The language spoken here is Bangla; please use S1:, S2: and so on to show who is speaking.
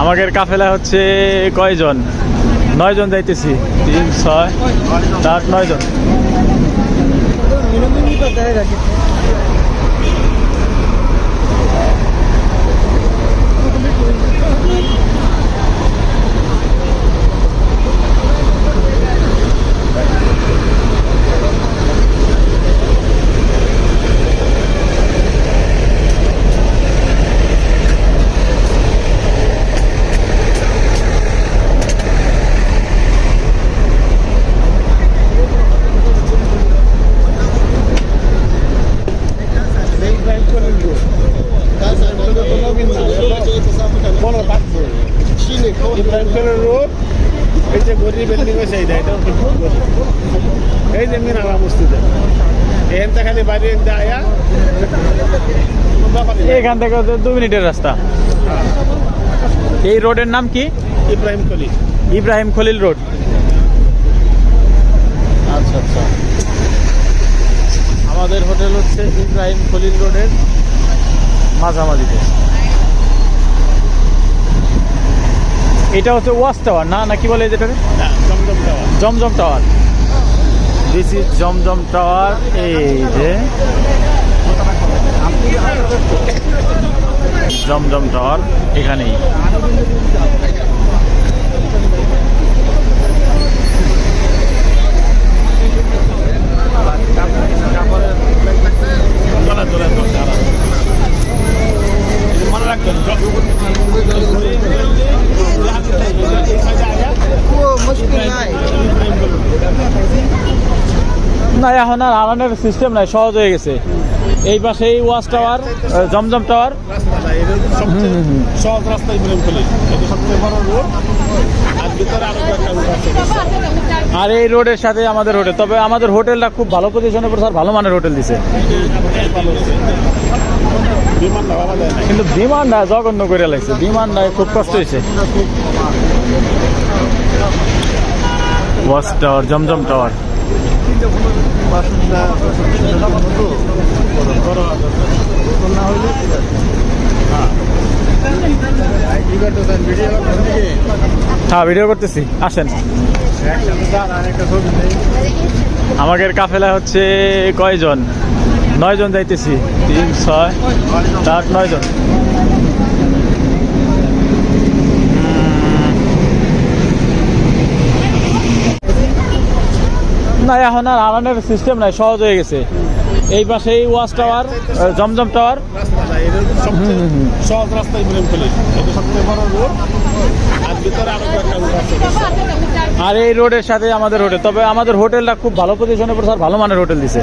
S1: আমাদের কাফেলা হচ্ছে কয়জন? নয় জন যাইতেছি। তিন ছয় চার নয়
S2: রোড এই যে গরিব বিল্ডিং হয়েছে এইটা খালি বাইরে আয়া
S1: এখান থেকে দু মিনিটের রাস্তা। এই রোডের নাম কি?
S2: ইব্রাহিম কলি
S1: ইব্রাহিম খলিল রোড আচ্ছা আচ্ছা আমাদের হোটেল হচ্ছে ইব্রাহিম খলিল রোডের মাঝামাঝিতে। এটা হচ্ছে ওয়াচ টাওয়ার না নাকি বলে যেটাকে?
S2: না Zamzam tower.
S1: Zamzam tower. This is Zamzam tower এই যে। জমজম টাওয়ার এখানেই। না এখন আর আনানোর সিস্টেম নাই, সহজ হয়ে গেছে। এই পাশে এই ওয়াচ টাওয়ার জমজম টাওয়ার।
S2: সহজ রাস্তা ইব্রাহিম কলি এটা সবচেয়ে বড় রোড আর
S1: এই রোডের সাথে আমাদের হোটেল তবে আমাদের হোটেলটা খুব ভালো পজিশনে পড়ছে আর ভালো মানের হোটেল দিছে। কিন্তু বিমানটা জঘন্য করে লাগছে বিমানটা খুব কষ্ট হয়েছে। ওয়াচ টাওয়ার জমজম টাওয়ার হ্যাঁ ভিডিও করতেছি। আসেন। আমাদের কাফেলা হচ্ছে কয়জন? নয় জন যাইতেছি। তিন, ছয়, চার নয় না এখন আর আরানের সিস্টেম নাই সহজ হয়ে গেছে। এই পাশে এই ওয়াচ টাওয়ার জমজম টাওয়ার।
S2: সহজ রাস্তা ইব্রাহিম কলি এটা সবচেয়ে বড় রোড
S1: আর এই রোডের সাথে আমাদের হোটেল তবে আমাদের হোটেলটা খুব ভালো পজিশনে পড়ছে আর ভালো মানের হোটেল দিছে।